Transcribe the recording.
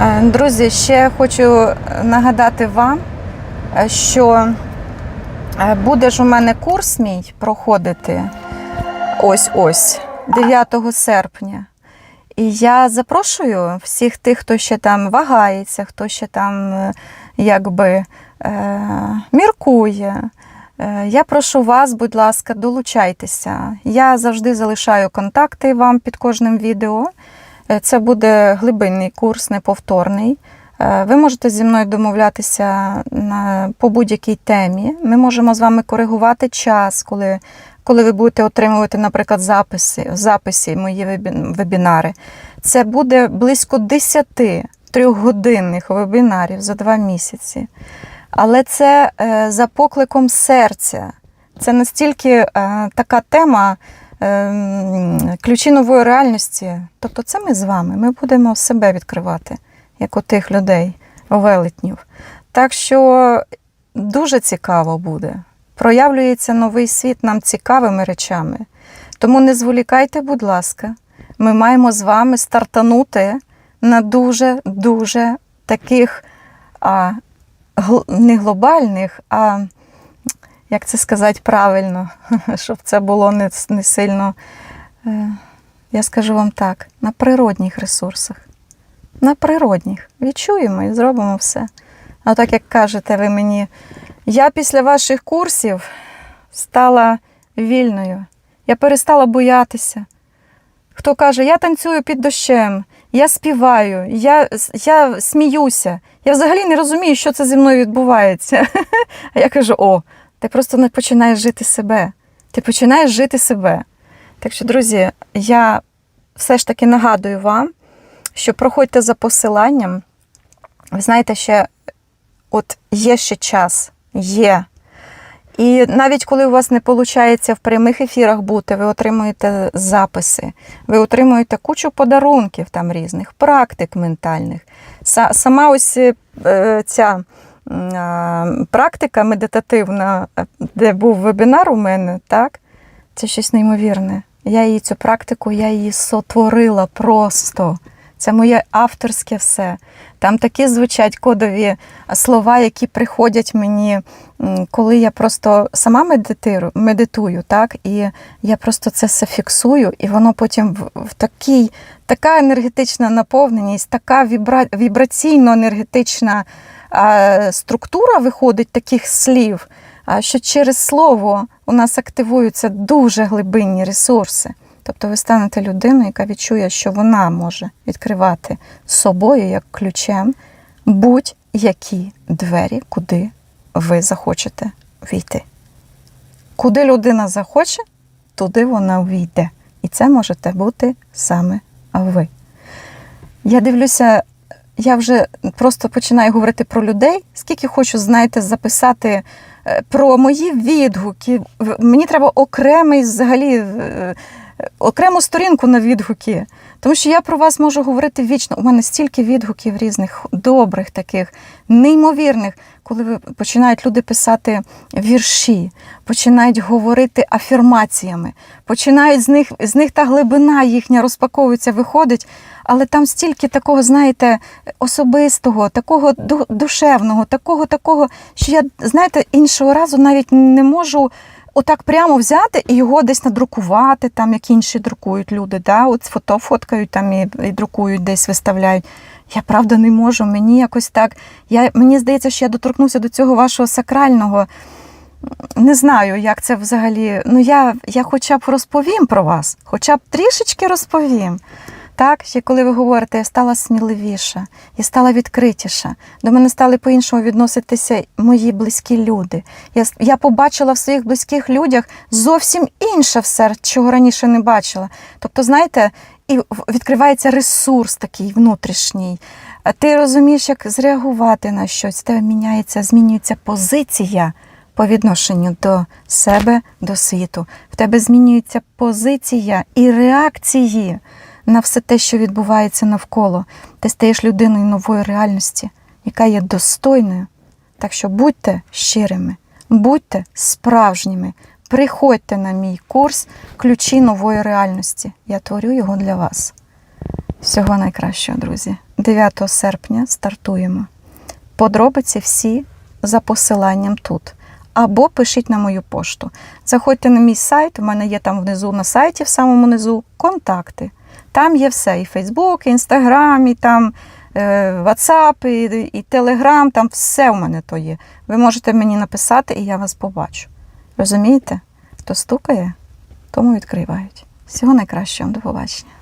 Е, Друзі, ще хочу нагадати вам, е, що е, буде ж у мене курс мій проходити ось ось 9 серпня. І я запрошую всіх тих, хто ще там вагається, хто ще там е, якби е, міркує. Е, Я прошу вас, будь ласка, долучайтеся. Я завжди залишаю контакти вам під кожним відео. Е, Це буде глибинний курс, неповторний. Е, Ви можете зі мною домовлятися по будь-якій темі. Ми можемо з вами коригувати час, коли, коли ви будете отримувати, наприклад, записи, записи мої вебінари. Це буде близько 10 трьохгодинних вебінарів за два місяці. Але це е, за покликом серця. Це настільки така тема ключі нової реальності. Тобто, це ми з вами. Ми будемо себе відкривати, як у тих людей, велетнів. Так що дуже цікаво буде. Проявлюється новий світ нам цікавими речами. Тому не зволікайте, будь ласка, ми маємо з вами стартанути на дуже-дуже таких а, не глобальних, а як це сказати правильно, щоб це було не, не сильно, е, я скажу вам так, на природних ресурсах. На природних. Відчуємо і зробимо все. А так як кажете ви мені, я після ваших курсів стала вільною. Я перестала боятися. Хто каже, я танцюю під дощем, я співаю, я, я сміюся. Я взагалі не розумію, що це зі мною відбувається. А я кажу: о, ти просто не починаєш жити себе. Ти починаєш жити себе. Так що, друзі, я все ж таки нагадую вам, що проходьте за посиланням. Ви знаєте, ще от є ще час, є. І навіть коли у вас не виходить в прямих ефірах бути, ви отримуєте записи, ви отримуєте кучу подарунків там різних, практик ментальних. Сама ось е, ця практика медитативна, е, де був вебінар у мене, так, це щось неймовірне. Я її цю практику, я її сотворила просто. Це моє авторське все. Там такі звучать кодові слова, які приходять мені, коли я просто сама медитирую, медитую, так? І я просто це все фіксую, і воно потім в, такий, така енергетична наповненість, така вібра, вібраційно-енергетична структура виходить таких слів, що через слово у нас активуються дуже глибинні ресурси. Тобто ви станете людиною, яка відчує, що вона може відкривати собою як ключем будь-які двері, куди ви захочете війти. Куди людина захоче, туди вона війде. І це можете бути саме ви. Я дивлюся, я вже просто починаю говорити про людей, скільки хочу, знаєте, записати е, про мої відгуки. Мені треба окремий взагалі. Окрему сторінку на відгуки. Тому що я про вас можу говорити вічно. У мене стільки відгуків різних, добрих таких, неймовірних, коли починають люди писати вірші, починають говорити афірмаціями, починають з них, з них та глибина їхня розпаковується, виходить. Але там стільки такого, знаєте, особистого, такого душевного, такого, такого, що я, знаєте, іншого разу навіть не можу отак прямо взяти і його десь надрукувати, там як інші друкують люди. Да? От фото фоткають там і, і друкують, десь виставляють. Я правда не можу. Мені якось так. Я, мені здається, що я доторкнуся до цього вашого сакрального. Не знаю, як це взагалі. Ну, я, я хоча б розповім про вас, хоча б трішечки розповім. Так, ще коли ви говорите, я стала сміливіша, я стала відкритіша. До мене стали по-іншому відноситися мої близькі люди. Я, я побачила в своїх близьких людях зовсім інше все, чого раніше не бачила. Тобто, знаєте, і відкривається ресурс такий внутрішній. Ти розумієш, як зреагувати на щось, тебе міняється, змінюється позиція по відношенню до себе, до світу. В тебе змінюється позиція і реакції на все те, що відбувається навколо. Ти стаєш людиною нової реальності, яка є достойною. Так що будьте щирими, будьте справжніми, приходьте на мій курс Ключі нової реальності. Я творю його для вас. Всього найкращого, друзі. 9 серпня стартуємо. Подробиці всі за посиланням тут. Або пишіть на мою пошту. Заходьте на мій сайт, у мене є там внизу на сайті, в самому низу, контакти. Там є все: і Фейсбук, і Інстаграм, і там е, WhatsApp, і, і Telegram, там все у мене то є. Ви можете мені написати, і я вас побачу. Розумієте? Хто стукає, тому відкривають. Всього найкращого, до побачення.